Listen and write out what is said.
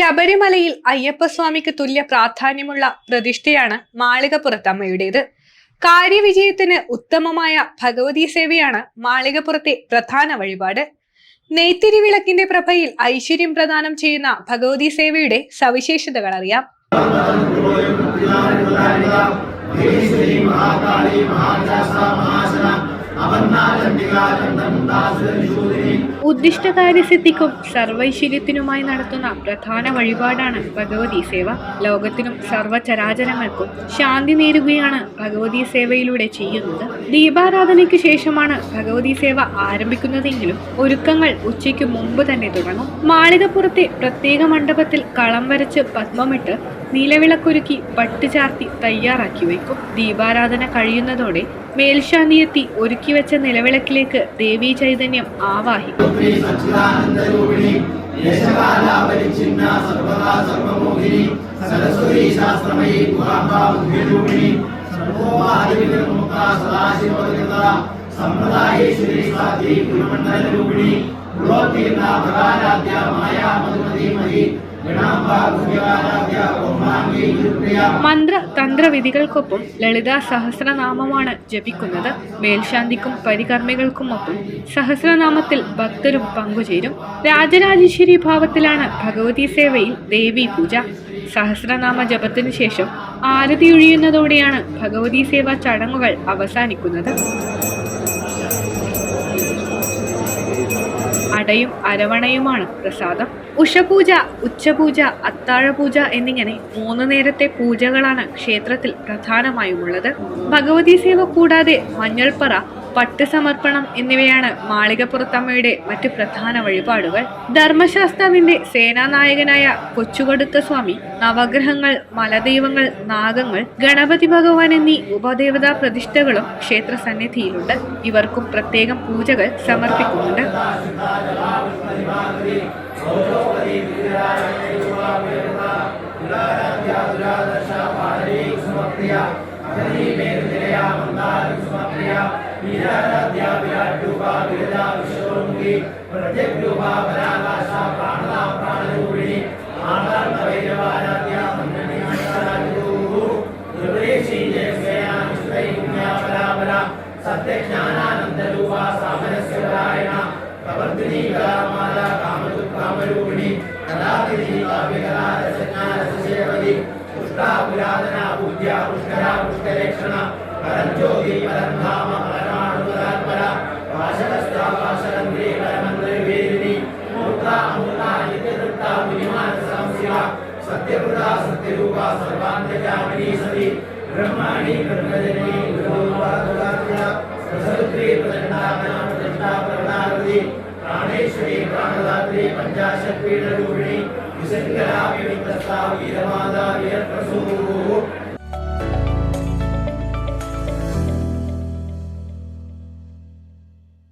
ശബരിമലയിൽ അയ്യപ്പസ്വാമിക്ക് തുല്യ പ്രാധാന്യമുള്ള പ്രതിഷ്ഠയാണ് മാളികപ്പുറത്തമ്മയുടേത് കാര്യവിജയത്തിന് ഉത്തമമായ ഭഗവതി സേവയാണ് മാളികപ്പുറത്തെ പ്രധാന വഴിപാട്. നെയ്ത്തിരി വിളക്കിന്റെ പ്രഭയിൽ ഐശ്വര്യം പ്രദാനം ചെയ്യുന്ന ഭഗവതി സേവയുടെ സവിശേഷതകൾ അറിയാം. ഉദ്ദിഷ്ടകാര്യസിദ്ധിക്കും സർവൈശ്വര്യത്തിനുമായി നടത്തുന്ന പ്രധാന വഴിപാടാണ് ഭഗവതി സേവ. ലോകത്തിനും സർവചരാചരങ്ങൾക്കും ശാന്തി നേരുകയാണ് ഭഗവതി സേവയിലൂടെ ചെയ്യുന്നത്. ദീപാരാധനയ്ക്ക് ശേഷമാണ് ഭഗവതി സേവ ആരംഭിക്കുന്നതെങ്കിലും ഒരുക്കങ്ങൾ ഉച്ചയ്ക്ക് മുമ്പ് തന്നെ തുടങ്ങും. മാളികപ്പുറത്തെ പ്രത്യേക മണ്ഡപത്തിൽ കളം വരച്ച് പത്മമിട്ട് നിലവിളക്കൊരുക്കി പട്ടുചാർത്തി തയ്യാറാക്കി വയ്ക്കും. ദീപാരാധന കഴിയുന്നതോടെ മേൽശാന്തിയെത്തി ഒരുക്കിവെച്ച നിലവിളക്കിലേക്ക് ദേവി ചൈതന്യം ആവാഹിക്കും മന്ത്ര തന്ത്രവിധികൾക്കൊപ്പം ലളിതാ സഹസ്രനാമമാണ് ജപിക്കുന്നത്. മേൽശാന്തിക്കും പരികർമ്മികൾക്കുമൊപ്പം സഹസ്രനാമത്തിൽ ഭക്തരും പങ്കുചേരും. രാജരാജേശ്വരി ഭാവത്തിലാണ് ഭഗവതി സേവയിൽ ദേവി പൂജ. സഹസ്രനാമ ജപത്തിനു ശേഷം ആരതി ഒഴിയുന്നതോടെയാണ് ഭഗവതി സേവ ചടങ്ങുകൾ അവസാനിക്കുന്നത്. അടയും അരവണയുമാണ് പ്രസാദം. ഉഷപൂജ ഉച്ചപൂജ അത്താഴപൂജ എന്നിങ്ങനെ മൂന്ന് നേരത്തെ പൂജകളാണ് ക്ഷേത്രത്തിൽ പ്രധാനമായുമുള്ളത്. ഭഗവതി സേവ കൂടാതെ മഞ്ഞൾപ്പറ പട്ട് സമർപ്പണം എന്നിവയാണ് മാളികപ്പുറത്തമ്മയുടെ മറ്റ് പ്രധാന വഴിപാടുകൾ. ധർമ്മശാസ്താവിന്റെ സേനാനായകനായ കൊച്ചുകടുത്ത സ്വാമി നവഗ്രഹങ്ങൾ മലദൈവങ്ങൾ നാഗങ്ങൾ ഗണപതി ഭഗവാൻ എന്നീ ഉപദേവതാ പ്രതിഷ്ഠകളും ക്ഷേത്ര സന്നിധിയിലുണ്ട് ഇവർക്കും പ്രത്യേകം പൂജകൾ സമർപ്പിക്കുന്നുണ്ട്. విరాధ్యాభిరాడ్యూపా విరదా విశ్వరూపి ప్రత్యగ్రూపా పరాభాష ప్రాణలా ప్రాణరూపిణి ఆకాంత వైరవారాధ్య సత్యజ్ఞానానందరూపా సామరస్యపరాయణ ప్రవర్తిని కామరూపిణి కళాతిథి కావ్యకళా सत्य प्रदा सत्यपुरा सत्यरूपा सर्वान्तजामिनी सति। ब्रह्माणि ब्रह्मजननी गुरुवादुरात्मना प्रसरुत्री प्रचण्डामना प्रचण्डा प्रणारति प्राणेश्वरी, प्राणदात्री पञ्चाशत्पीठरूपिणी विसङ्गरा विविन्दस्ता वीरमादा, वीरप्रसूः।